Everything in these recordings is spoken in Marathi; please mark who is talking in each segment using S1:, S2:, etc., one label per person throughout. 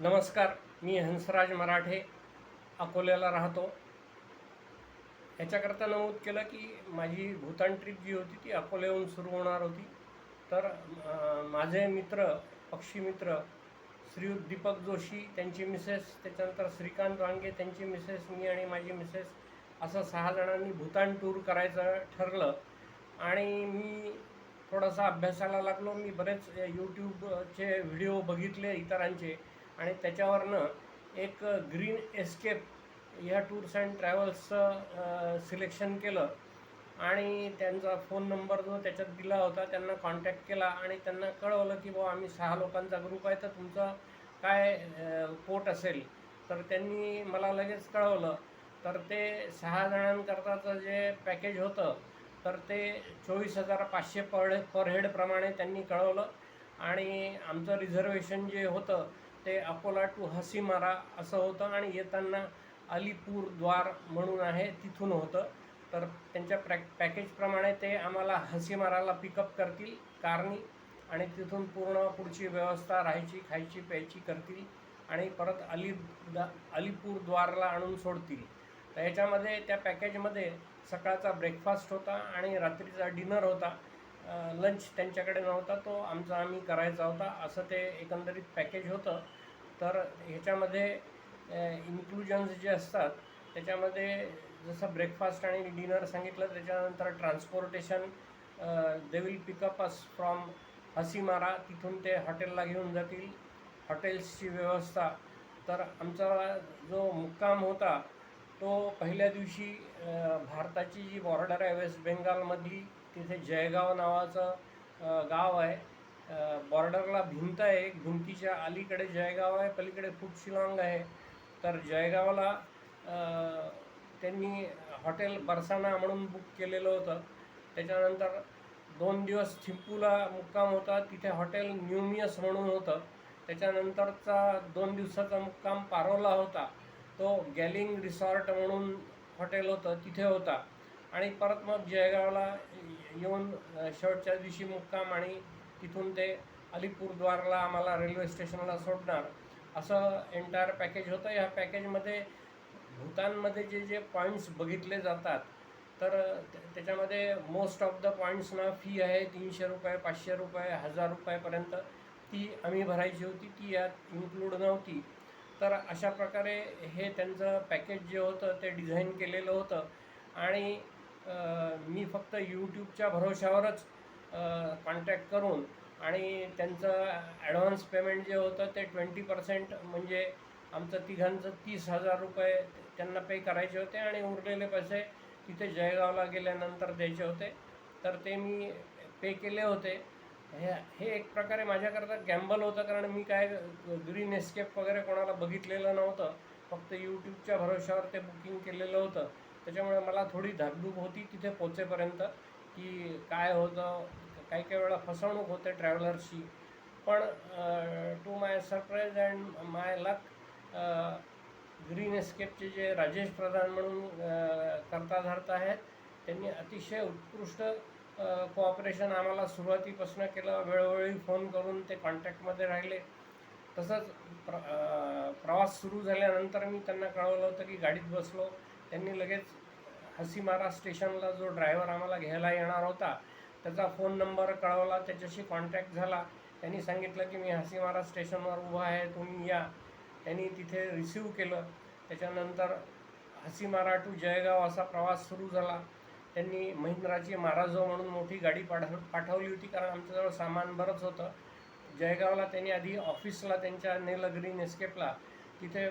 S1: नमस्कार मी हंसराज मराठे अकोल्याला राहतो. ह्याच्याकरता नमूद केलं की माझी भूतान ट्रीप जी होती ती अकोल्याहून सुरू होणार होती. तर माझे मित्र पक्षी मित्र श्रीयुत दीपक जोशी त्यांची मिसेस त्याच्यानंतर श्रीकांत वांगे त्यांची मिसेस मी आणि माझी मिसेस असं सहा जणांनी भूतान टूर करायचं ठरलं. आणि मी थोडासा अभ्यासाला लागलो. मी बरेच यूट्यूबचे व्हिडिओ बघितले इतरांचे. आणि त्याच्यावरनं एक ग्रीन एस्केप ह्या टूर्स अँड ट्रॅव्हल्सचं सिलेक्शन केलं. आणि त्यांचा फोन नंबर जो त्याच्यात दिला होता त्यांना कॉन्टॅक्ट केला आणि त्यांना कळवलं की बुवा आम्ही सहा लोकांचा ग्रुप आहे तर तुमचं काय कोट असेल? तर त्यांनी मला लगेच कळवलं. तर ते सहा जणांकरताचं जे पॅकेज होतं तर ते चोवीस हजार पाचशे पर पर हेडप्रमाणे त्यांनी कळवलं. आणि आमचं रिझर्वेशन जे होतं ते अकोला टू हसीमारा असं होतं आणि येताना अलीपूरद्वार म्हणून आहे तिथून होतं. तर त्यांच्या प्रॅ पॅकेजप्रमाणे ते आम्हाला हसीमाराला पिकअप करतील कारनी आणि तिथून पूर्ण पुढची व्यवस्था राहायची खायची प्यायची करतील आणि परत अली दा आणून सोडतील. तर याच्यामध्ये त्या पॅकेजमध्ये सकाळचा ब्रेकफास्ट होता आणि रात्रीचा डिनर होता. लंच त्यांच्याकडे नव्हता तो आमचा आम्ही करायचा होता. असं ते एकंदरीत पॅकेज होतं. तर ह्याच्यामध्ये इन्क्लुजन्स जे असतात त्याच्यामध्ये जसं ब्रेकफास्ट आणि डिनर सांगितलं त्याच्यानंतर transportation they will pick up us from Hasimara. तिथून ते हॉटेलला घेऊन जातील. हॉटेल्सची व्यवस्था. तर आमचा जो मुक्काम होता तो पहिल्या दिवशी भारताची जी बॉर्डर आहे वेस्ट बेंगालमधली तिथे जयगाव नावाचं गाव आहे. बॉर्डरला भिंत आहे. भिंतीच्या अलीकडे जयगाव आहे पलीकडे फुटशिलाँग आहे. तर जयगावला त्यांनी हॉटेल बरसाना म्हणून बुक केलेलं होतं. त्याच्यानंतर दोन दिवस थिंपूला मुक्काम होता. तिथे हॉटेल न्यूमियस म्हणून होतं. त्याच्यानंतरचा दोन दिवसाचा मुक्काम पारोला होता. तो गॅलिंग रिसॉर्ट म्हणून हॉटेल होतं तिथे होता. आणि परत मग जयगावला येऊन शेवटच्या दिवशी मुक्काम आणि तिथून ते अलीपूरद्वारला आम्हाला रेल्वे स्टेशनला सोडणार. असं एंटायर पॅकेज होतं. ह्या पॅकेजमध्ये भूतानमध्ये जे जे पॉईंट्स बघितले जातात तर त्याच्यामध्ये मोस्ट ऑफ द पॉईंट्सना फी आहे तीनशे रुपये पाचशे रुपये हजार रुपयापर्यंत ती आम्ही भरायची होती. ती यात इन्क्लूड नव्हती. तर अशा प्रकारे हे त्यांचं पॅकेज जे होतं ते डिझाईन केलेलं होतं. आणि मी फक्त यूट्यूबच्या भरोश्यावरच कॉन्टॅक्ट करून आणि त्यांचं ॲडव्हान्स पेमेंट जे होतं ते ट्वेंटी पर्सेंट म्हणजे आमचं तिघांचं तीस हजार रुपये त्यांना पे करायचे होते आणि उरलेले पैसे तिथे जयगावला गेल्यानंतर द्यायचे होते. तर ते मी पे केले होते. हे हे एक प्रकारे माझ्याकरता गॅम्बल होतं कारण मी काय ग्रीन एस्केप वगैरे कोणाला बघितलेलं नव्हतं. फक्त यूट्यूबच्या भरोश्यावर ते बुकिंग केलेलं होतं. त्याच्यामुळे मला थोडी धाकधूक होती तिथे पोचेपर्यंत की काय होतं काही काही वेळा फसवणूक होते ट्रॅव्हलर्सची पण to my surprise and my luck green एस्केपचे जे राजेश प्रधान म्हणून करता धरता आहेत त्यांनी अतिशय उत्कृष्ट कोऑपरेशन आम्हाला सुरुवातीपासून केलं. वेळोवेळी फोन करून ते कॉन्टॅक्टमध्ये राहिले. तसंच प्र प्रवास सुरू झाल्यानंतर मी त्यांना कळवलं होतं की गाडीत बसलो. त्यांनी लगेच हसीमारा स्टेशनला जो ड्रायव्हर आम्हाला घ्यायला येणार होता त्याचा फोन नंबर कळवला त्याच्याशी कॉन्टॅक्ट झाला. त्यांनी सांगितलं की मी हसीमारा स्टेशनवर उभा आहे तुम्ही या. त्यांनी तिथे रिसीव केलं. त्याच्यानंतर हसीमारा टू जयगाव असा प्रवास सुरू झाला. त्यांनी महिंद्राची महाराजो म्हणून मोठी गाडी पाठ पाठवली होती कारण आमच्याजवळ सामान बरंच होतं. जयगावला त्यांनी आधी ऑफिसला त्यांच्या नेलग्रीन एस्केपला तिथे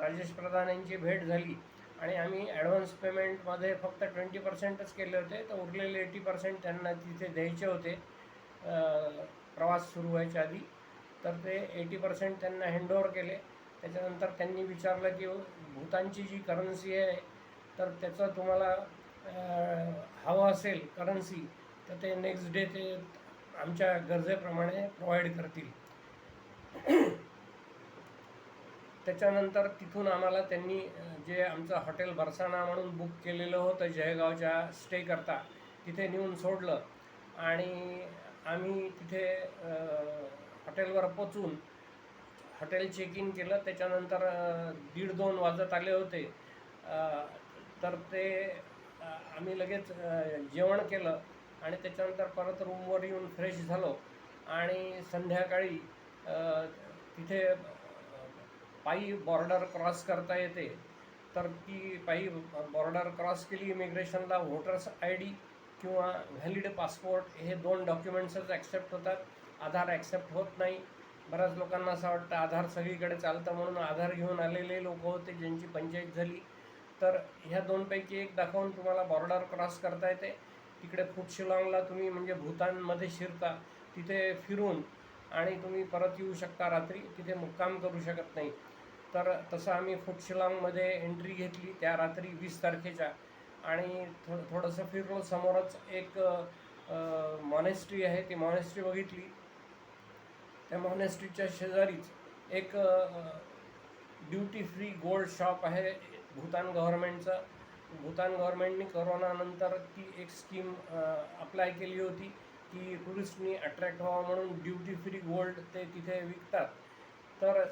S1: राजेश प्रधान यांची भेट झाली. आणि आम्ही ॲडव्हान्स पेमेंटमध्ये फक्त ट्वेंटी पर्सेंटच केले होते. तर उरलेले एटी पर्सेंट त्यांना तिथे द्यायचे होते. प्रवास सुरू व्हायच्या आधी. तर ते एटी पर्सेंट त्यांना हँडओव्हर केले. त्याच्यानंतर त्यांनी विचारलं की भूतानची जी करन्सी आहे तर त्याचं तुम्हाला हवं असेल करन्सी तर ते नेक्स्ट डे ते आमच्या गरजेप्रमाणे प्रोव्हाइड करतील. त्याच्यानंतर तिथून आम्हाला त्यांनी जे आमचं हॉटेल बरसाना म्हणून बुक केलेलं होतं जयगावच्या स्टे करता तिथे नेऊन सोडलं. आणि आम्ही तिथे हॉटेलवर पोचून हॉटेल चेक इन केलं. त्याच्यानंतर दीड दोन वाजत आले होते. तर ते आम्ही लगेच जेवण केलं आणि त्याच्यानंतर परत रूमवर येऊन फ्रेश झालो. आणि संध्याकाळी तिथे पायी बॉर्डर क्रॉस करता येते. तर ती पायी बॉर्डर क्रॉस केली इमिग्रेशनला व्होटर्स आय डी किंवा व्हॅलिड पासपोर्ट हे दोन डॉक्युमेंट्सच ॲक्सेप्ट होतात. आधार ॲक्सेप्ट होत नाही. बऱ्याच लोकांना असं वाटतं आधार सगळीकडे चालतं म्हणून आधार घेऊन आलेले लोक होते ज्यांची पंचायत झाली. तर ह्या दोनपैकी एक दाखवून तुम्हाला बॉर्डर क्रॉस करता येते. तिकडे फुटशिलाँगला तुम्ही म्हणजे भूतानमध्ये शिरता तिथे फिरून आणि तुम्ही परत येऊ शकता रात्री. तिथे मुक्काम करू शकत नाही. तर तसं आम्ही फुटशिलांगमध्ये एंट्री घेतली त्या रात्री वीस तारखेच्या. आणि थो थोडंसं फिरलो समोरच एक मॉनेस्ट्री आहे ती मॉनेस्ट्री बघितली. त्या मॉनेस्ट्रीच्या शेजारीच एक ड्युटी फ्री गोल्ड शॉप आहे भूतान गव्हर्नमेंटचं भूतान गव्हर्मेंटनी करोनानंतर ती एक स्कीम अप्लाय केली होती की टुरिस्टनी अट्रॅक्ट व्हावं म्हणून ड्युटी फ्री गोल्ड ते तिथे विकतात. तर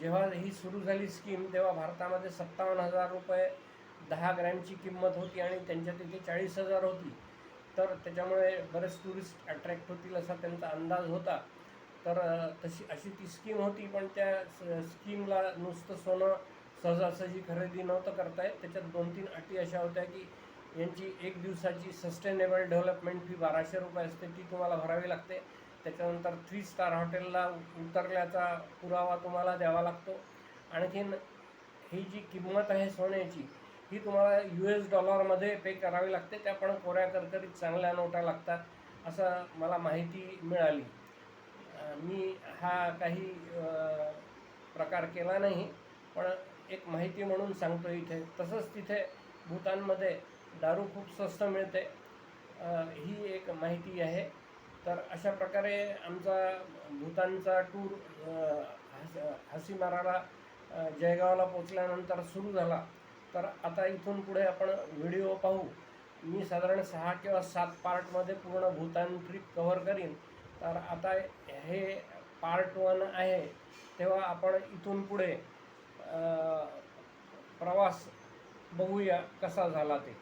S1: जेव्हा ही सुरू झाली स्कीम तेव्हा भारतामध्ये सत्तावन्न हजार रुपये दहा ग्रॅमची किंमत होती आणि त्यांच्या तिथे चाळीस हजार होती. तर त्याच्यामुळे बरेच टुरिस्ट अट्रॅक्ट होतील असा त्यांचा अंदाज होता. तर तशी अशी ती स्कीम होती पण त्या स्कीमला नुसतं सोनं सहजासहजी खरेदी नव्हतं करता येत. त्याच्यात दोन तीन अटी अशा होत्या की यांची एक दिवसाची सस्टेनेबल डेव्हलपमेंट फी बाराशे रुपये असते ती तुम्हाला भरावी लागते. त्याच्यानंतर थ्री स्टार हॉटेलला उतरल्याचा पुरावा तुम्हाला द्यावा लागतो. आणखीन ही जी किंमत आहे सोन्याची ही तुम्हाला यू एस डॉलरमध्ये पे करावी लागते. त्या पण कोऱ्या करकरीत चांगल्या नोटा लागतात असं मला माहिती मिळाली. मी हा काही प्रकार केला नाही पण एक माहिती म्हणून सांगतो इथे. तसंच तिथे भूतानमध्ये दारू खूप स्वस्त मिळते. ही एक माहिती आहे. तर अशा प्रकारे आमचा भूतानचा टूर हस हसीमाराला जयगावला पोचल्यानंतर सुरू झाला. तर आता इथून पुढे आपण व्हिडिओ पाहू. मी साधारण सहा किंवा सात पार्टमध्ये पूर्ण भूतान ट्रिप कव्हर करीन. तर आता हे पार्ट वन आहे. तेव्हा आपण इथून पुढे प्रवास बघूया कसा झाला ते.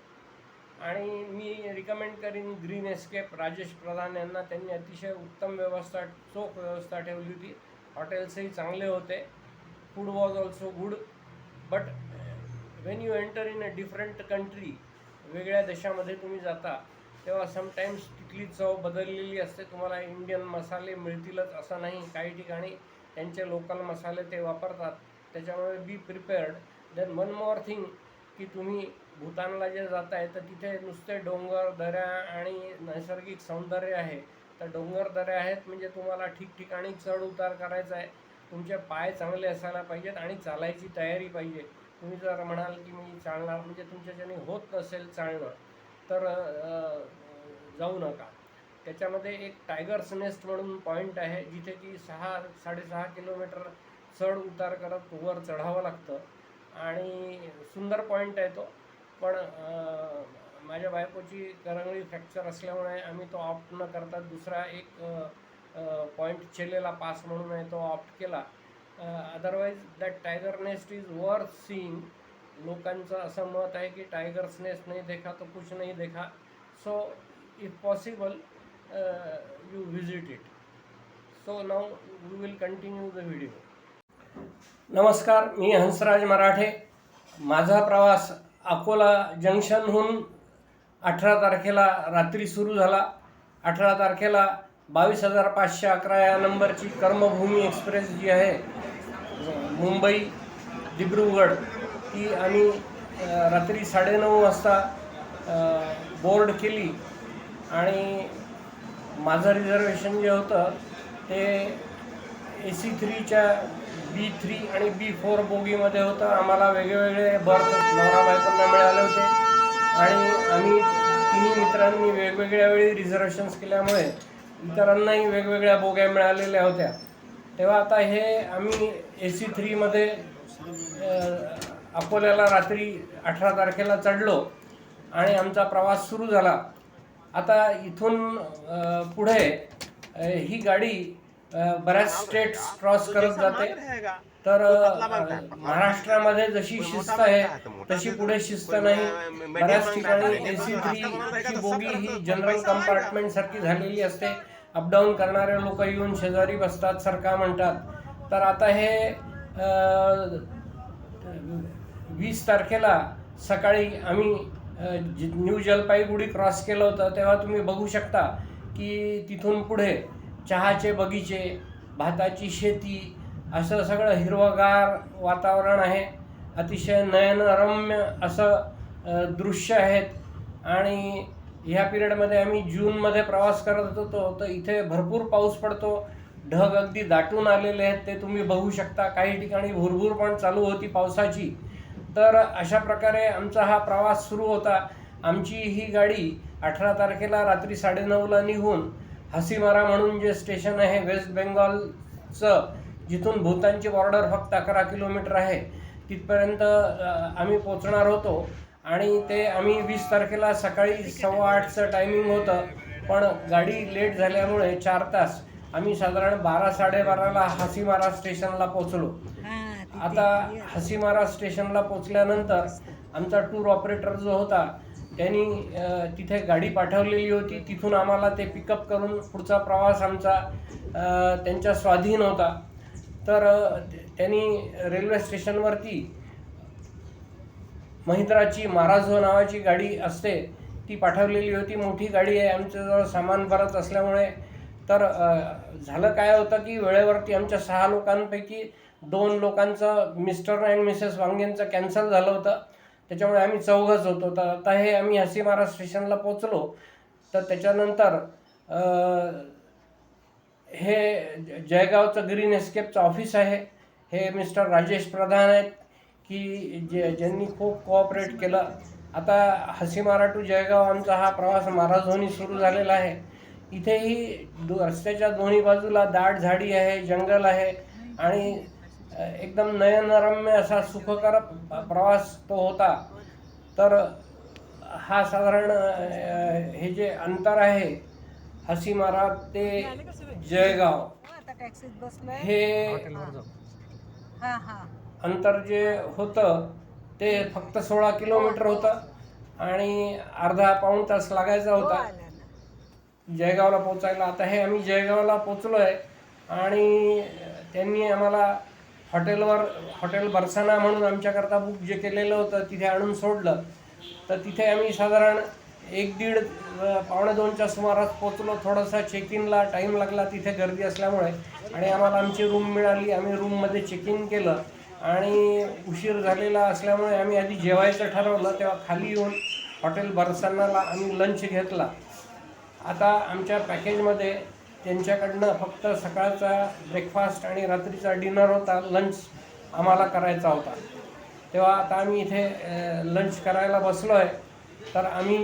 S1: आणि मी रिकमेंड करीन ग्रीन एस्केप राजेश प्रधान यांना त्यांनी अतिशय उत्तम व्यवस्था चोख व्यवस्था ठेवली होती. हॉटेल्सही चांगले होते. Food was also good but when you enter in a different country वेगळ्या देशामध्ये तुम्ही जाता तेव्हा समटाईम्स तिथली चव बदललेली असते. तुम्हाला इंडियन मसाले मिळतीलच असं नाही. काही ठिकाणी त्यांचे लोकल मसाले ते वापरतात. त्याच्यामुळे be prepared then one more thing की तुम्ही भूतानला जे जात आहे तर तिथे नुसते डोंगर दऱ्या आणि नैसर्गिक सौंदर्य आहे. तर डोंगर दऱ्या आहेत म्हणजे तुम्हाला ठिकठिकाणी चढ उतार करायचा आहे. तुमचे पाय चांगले असायला पाहिजेत आणि चालायची तयारी पाहिजे. तुम्ही जर म्हणाल की मी चालणार म्हणजे तुमच्याच्याने होत नसेल चालणं तर जाऊ नका. त्याच्यामध्ये एक टायगर्स नेस्ट म्हणून पॉईंट आहे जिथे की सहा साडेसहा किलोमीटर चढ उतार करत वर चढावं लागतं. आणि सुंदर पॉईंट आहे तो. पण माझ्या बायकोची करंगळी फ्रॅक्चर असल्यामुळे आम्ही तो ऑप्ट न करता दुसरा एक पॉईंट चेलेला पास म्हणून आहे तो ऑप्ट केला. Otherwise that tiger nest is worth seeing लोकांचं असं मत आहे की टायगर्स नेस्ट नाही देखा तो कुछ नाही देखा. So if possible you visit it so now we will continue the video नमस्कार मी हंसराज मराठे. माझा प्रवास अकोला जंक्शनहून अठरा तारखेला रात्री सुरू झाला. अठरा तारखेला बावीस हजार पाचशे अकरा या नंबरची कर्मभूमी एक्सप्रेस जी आहे मुंबई दिब्रुगड ती आम्ही रात्री साडेनऊ वाजता बोर्ड केली. आणि माझं रिझर्वेशन जे होतं ते ए सी थ्रीच्या बी थ्री आणि बी फोर बोगीमध्ये होतं. आम्हाला वेगवेगळे बर्थ नवरा बायकोंना मिळाले होते. आणि आम्ही तिन्ही मित्रांनी वेगवेगळ्या वेळी रिझर्वेशन्स केल्यामुळे इतरांनाही वेगवेगळ्या बोग्या मिळालेल्या होत्या. तेव्हा आता हे आम्ही ए सी थ्रीमध्ये अकोल्याला रात्री अठरा तारखेला चढलो आणि आमचा प्रवास सुरू झाला. आता इथून पुढे ही गाडी बऱ्याच स्टेट्स क्रॉस करत जाते. तर महाराष्ट्रामध्ये जशी शिस्त आहे तशी पुढे शिस्त नाही. बऱ्याच ठिकाणी ए सी थ्री ची बोगी ही जनरल कंपार्टमेंट सारखी झालेली असते. अपडाऊन करणारे लोक येऊन शेजारी बसतात सरका म्हणतात. तर आता हे वीस तारखेला सकाळी आम्ही न्यू जलपाईगुडी क्रॉस केलं होतं तेव्हा तुम्ही बघू शकता की तिथून पुढे चहाचे बगीचे भाताची शेती असं सगळं हिरवगार वातावरण आहे. अतिशय नयनरम्य असं दृश्य आहेत. आणि ह्या पिरियडमध्ये आम्ही जूनमध्ये प्रवास करत होतो तर इथे भरपूर पाऊस पडतो. ढग अगदी दाटून आलेले आहेत ते तुम्ही बघू शकता. काही ठिकाणी भुरभूर पण चालू होती पावसाची. तर अशा प्रकारे आमचा हा प्रवास सुरू होता. आमची ही गाडी अठरा तारखेला रात्री साडेनऊला निघून हसीमारा म्हणून जे स्टेशन आहे वेस्ट बेंगॉलचं जिथून भूतानची बॉर्डर फक्त अकरा किलोमीटर आहे तिथपर्यंत आम्ही पोचणार होतो. आणि ते आम्ही वीस तारखेला सकाळी सव्वा आठचं टायमिंग होतं. पण गाडी लेट झाल्यामुळे चार तास आम्ही साधारण बारा साडेबाराला हसीमारा स्टेशनला पोचलो. आता हसीमारा स्टेशनला पोचल्यानंतर आमचा टूर ऑपरेटर जो होता त्यांनी तिथे गाडी पाठवलेली होती. तिथून आम्हाला ते पिकअप करून पुढचा प्रवास आमचा त्यांच्या स्वाधीन होता. तर त्यांनी रेल्वे स्टेशनवरती महिंद्राची महाराजो नावाची गाडी असते ती पाठवलेली होती. मोठी गाडी आहे. आमच्याजवळ सामान भरत असल्यामुळे. तर झालं काय होतं की वेळेवरती आमच्या सहा लोकांपैकी दोन लोकांचं मिस्टर अँड मिसेस वांगेंचं कॅन्सल झालं होतं. त्याच्यामुळे आम्ही चौघच होतो. तर आता हे आम्ही हसीमारा स्टेशनला पोचलो तर त्याच्यानंतर हे ज- जयगावचं ग्रीन एस्केपचं ऑफिस आहे. हे मिस्टर राजेश प्रधान आहेत की जे ज्यांनी खूप कोऑपरेट केलं. आता हसीमारा टू जयगाव आमचा हा प्रवास माराझोनी सुरू झालेला आहे. इथेही दो रस्त्याच्या दोन्ही बाजूला दाट झाडी आहे जंगल आहे. आणि एकदम नयनरम्य असा सुखकर प्रवास तो होता. तर हा साधारण हे जे अंतर आहे हसीमारा ते जयगाव. हे
S2: हा हा.
S1: अंतर जे होतं ते फक्त सोळा किलोमीटर होतं आणि अर्धा पाऊण तास लागायचा
S2: हो
S1: होता
S2: ना
S1: जयगावला पोचायला आता हे आम्ही जयगावला पोचलो आहे आणि त्यांनी आम्हाला हॉटेलवर हॉटेल बरसाना म्हणून आमच्याकरता बुक जे केलेलं होतं तिथे आणून सोडलं. तर तिथे आम्ही साधारण एक दीड पावणे दोनच्या सुमारास पोचलो थोडासा चेक इनला टाईम लागला तिथे गर्दी असल्यामुळे. आणि आम्हाला आमची रूम मिळाली. आम्ही रूममध्ये चेक इन केलं. आणि उशीर झालेला असल्यामुळे आम्ही आधी जेवायचं ठरवलं. तेव्हा खाली येऊन हॉटेल बरसानाला आम्ही लंच घेतला. आता आमच्या पॅकेजमध्ये त्यांच्याकडनं फक्त सकाळचा ब्रेकफास्ट आणि रात्रीचा डिनर होता लंच आम्हाला करायचा होता. तेव्हा आता आम्ही इथे लंच करायला बसलो आहे तर आम्ही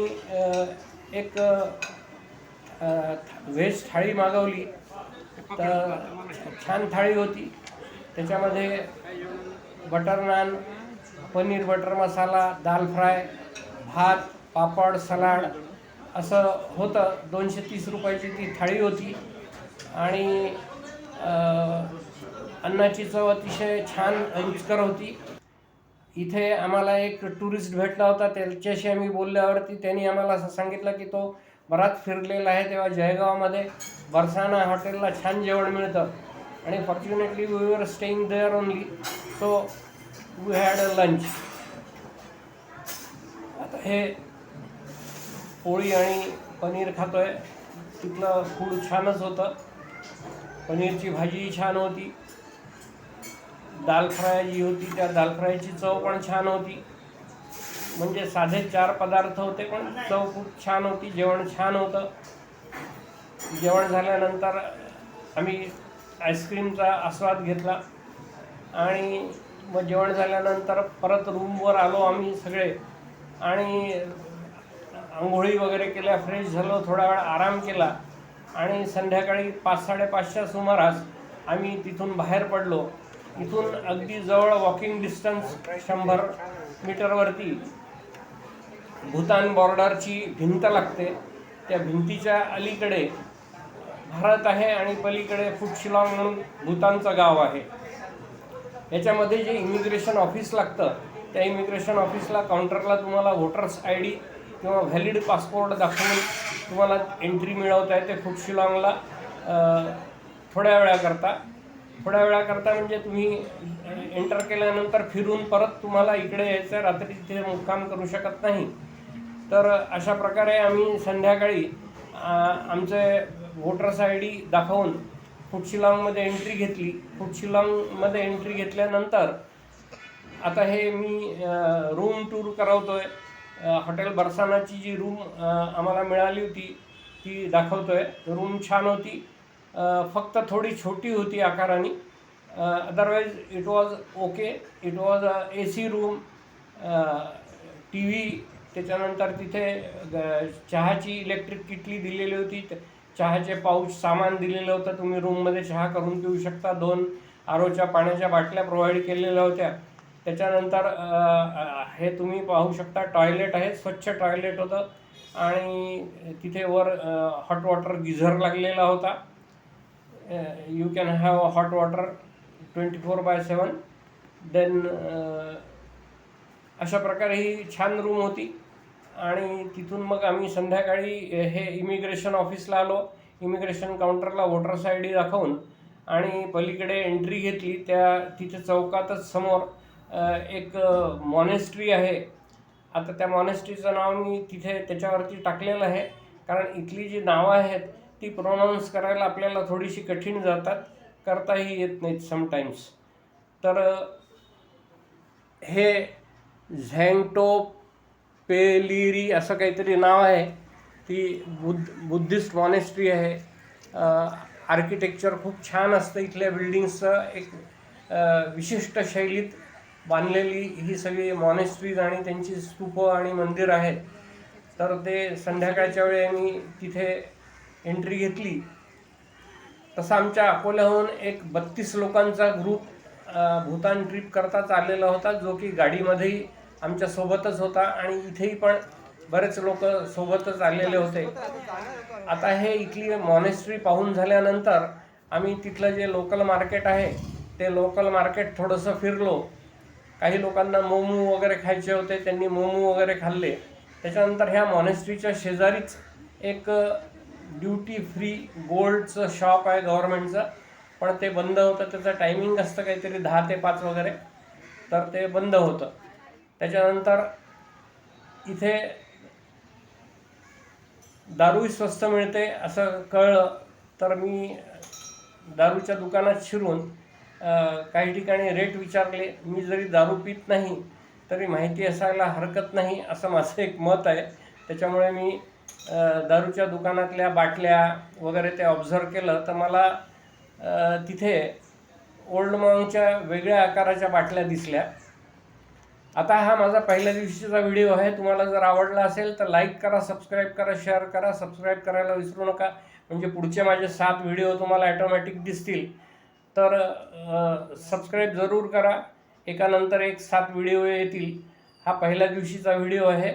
S1: एक व्हेज थाळी मागवली. तर छान थाळी होती. त्याच्यामध्ये butter naan paneer butter masala dal fry भात पापड सलाड असं होतं. दोनशे तीस रुपयाची ती थाळी होती. आणि अन्नाची चव अतिशय छान रुचकर होती. इथे आम्हाला एक टुरिस्ट भेटला होता. त्याच्याशी आम्ही बोलल्यावरती त्यांनी आम्हाला असं सांगितलं की तो बराच फिरलेला आहे तेव्हा जयगावमध्ये. बरसाना हॉटेलला छान जेवण मिळतं. आणि fortunately we were staying there only so we had a lunch आता हे पोळी आणि पनीर खातोय. तिथलं फूड छानच होतं. पनीरची भाजी छान होती. दाल फ्राय जी होती त्या दाल फ्रायची चव पण छान होती. म्हणजे साधे चार पदार्थ होते पण चव खूप छान होती जेवण छान होतं. जेवण झाल्यानंतर आम्ही आईस्क्रीमचा आस्वाद घेतला आणि मग जेवण झाल्यानंतर परत रूमवर आलो आम्ही सगळे. आणि आंघोळी वगैरे केल्या फ्रेश झालो थोडा वेळ आराम केला आणि संध्याकाळी पाच साडेपाचच्या सुमारास आम्ही तिथून बाहेर पडलो. इथून अगदी जवळ वॉकिंग डिस्टन्स शंभर मीटरवरती भूतान बॉर्डरची भिंत लागते. त्या भिंतीच्या अलीकडे भारत आहे आणि पलीकडे फुटशिलाँग म्हणून भूतानचं गाव आहे. याच्यामध्ये जे इमिग्रेशन ऑफिस लागतं त्या इमिग्रेशन ऑफिसला काउंटरला तुम्हाला व्होटर्स आय डी किंवा व्हॅलिड पासपोर्ट दाखवून तुम्हाला एंट्री मिळवता येते फुटशिलाँगला शिलाँगला थोड्या वेळाकरता. थोड्या वेळाकरता म्हणजे तुम्ही एंटर केल्यानंतर फिरून परत तुम्हाला इकडे यायचं रात्री तिथे मुक्काम करू शकत नाही. तर अशा प्रकारे आम्ही संध्याकाळी आमचे वोटर्स आय डी दाखवून फुटशिलाँगमध्ये एंट्री घेतली. फुटशिलाँगमध्ये एंट्री घेतल्यानंतर आता हे मी रूम टूर करवतो आहे हॉटेल बरसानाची जी रूम आम्हाला मिळाली होती ती दाखवतोय. रूम छान होती. फक्त थोडी छोटी होती आकाराने. Otherwise it was okay it was A C room T V त्याच्यानंतर तिथे ग- चहाची इलेक्ट्रिक किटली दिलेली होती. चहाचे पाऊच सामान दिलेलं होतं. तुम्ही रूममध्ये चहा करून पिऊ शकता. दोन आरोच्या पाण्याच्या बाटल्या प्रोव्हाइड केलेल्या होत्या. त्याच्यानंतर हे तुम्ही पाहू शकता टॉयलेट आहे स्वच्छ टॉयलेट होतं. आणि तिथे वर हॉट वॉटर गिझर लागलेला होता. You can have hot water twenty four by seven then अशा प्रकारे ही छान रूम होती. आणि तिथून मग आम्ही संध्याकाळी हे इमिग्रेशन ऑफिसला आलो. इमिग्रेशन काउंटरला वोटर्स आय डी दाखवून आणि पलीकडे एंट्री घेतली. त्या तिथे चौकातच समोर एक मॉनेस्ट्री आहे. आता त्या मॉनेस्ट्रीचं नाव मी तिथे त्याच्यावरती टाकलेलं आहे. कारण इथली जी नावं आहेत ती प्रोनाऊन्स करायला आपल्याला थोडीशी कठीण जातात. करताही येत नाहीत समटाईम्स तर हे झँगटो पेलिरी असं काहीतरी नाव आहे. ती बुद्ध बुद्धिस्ट मॉनेस्ट्री आहे. आर्किटेक्चर खूप छान असतं इथल्या बिल्डिंग्सचं एक विशिष्ट शैलीत बांधलेली ही सगळी मॉनेस्ट्रीज आणि त्यांची स्तूप आणि मंदिर आहेत. तर ते संध्याकाळच्या वेळी आम्ही तिथे एंट्री घेतली. तसं आमच्या अकोल्याहून एक बत्तीस लोकांचा ग्रुप भूतान ट्रिप करता चाललेला होता जो की गाडीमध्येही आमच्या सोबतच होता आणि इथेही पण बरेच लोक सोबतच आलेले होते. आता हे इथली मॉनेस्ट्री पाहून झाल्यानंतर आम्ही तिथलं जे लोकल मार्केट आहे ते लोकल मार्केट थोडंसं फिरलो. काही लोकांना मोमो वगैरे खायचे होते त्यांनी मोमो वगैरे खाल्ले. त्याच्यानंतर ह्या मॉनेस्ट्रीच्या शेजारीच एक ड्युटी फ्री गोल्डचं शॉप आहे गव्हर्नमेंटचं पण ते बंद होतं त्याचं टायमिंग असतं काहीतरी दहा ते पाच वगैरे. तर ते बंद होतं. त्याच्यानंतर इथे दारूही स्वस्त मिळते असं कळलं. तर मी दारूच्या दुकानात शिरून काही ठिकाणी रेट विचारले मी जरी दारू पित नाही तरी माहिती असायला हरकत नाही असं माझं एक मत आहे. त्याच्यामुळे मी दारूच्या दुकानातल्या बाटल्या वगैरे ते ऑब्झर्व केलं तर मला तिथे ओल्ड मॉंगच्या वेगळ्या आकाराच्या बाटल्या दिसल्या. आता हा माझा पहिल्या दिवशीचा व्हिडिओ आहे तुम्हाला जर आवडला असेल तर लाईक करा सबस्क्राईब करा शेअर करा सबस्क्राईब करायला विसरू नका. म्हणजे पुढचे माझे सात व्हिडिओ तुम्हाला ॲटोमॅटिक दिसतील. तर सबस्क्राईब जरूर करा. एकानंतर एक सात व्हिडिओ येतील. हा पहिल्या दिवशीचा व्हिडिओ आहे.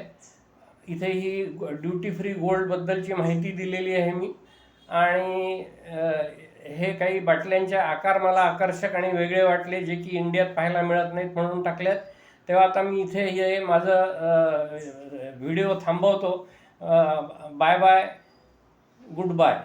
S1: इथे ही ड्युटी फ्री गोल्डबद्दलची माहिती दिलेली आहे मी. आणि हे काही बाटल्यांचे आकार मला आकर्षक आणि वेगळे वाटले जे की इंडियात पाहायला मिळत नाहीत म्हणून टाकल्यात. तेव्हा आता मी इथे हे माझं व्हिडिओ थांबवतो. Bye bye good bye